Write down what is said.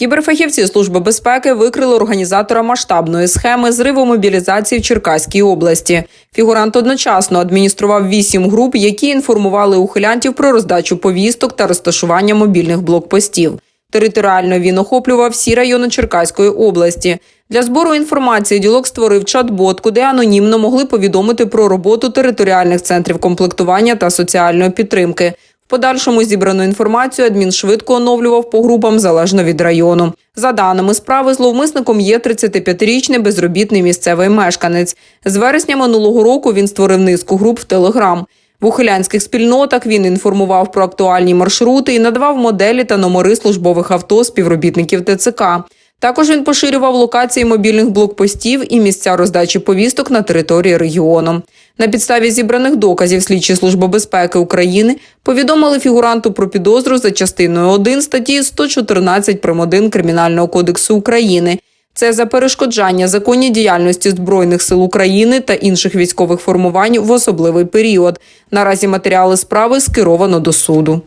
Кіберфахівці Служби безпеки викрили організатора масштабної схеми зриву мобілізації в Черкаській області. Фігурант одночасно адміністрував вісім груп, які інформували ухилянтів про роздачу повісток та розташування мобільних блокпостів. Територіально він охоплював всі райони Черкаської області. Для збору інформації ділок створив чат-бот, куди анонімно могли повідомити про роботу територіальних центрів комплектування та соціальної підтримки. Подальшому зібрану інформацію адмін швидко оновлював по групам залежно від району. За даними справи, зловмисником є 35-річний безробітний місцевий мешканець. З вересня минулого року він створив низку груп в Телеграм. В ухилянських спільнотах він інформував про актуальні маршрути і надавав моделі та номери службових авто співробітників ТЦК. Також він поширював локації мобільних блокпостів і місця роздачі повісток на території регіону. На підставі зібраних доказів слідчі служби безпеки України повідомили фігуранту про підозру за частиною 1 статті 114 прим. 1 Кримінального кодексу України. Це за перешкоджання законній діяльності Збройних сил України та інших військових формувань в особливий період. Наразі матеріали справи скеровано до суду.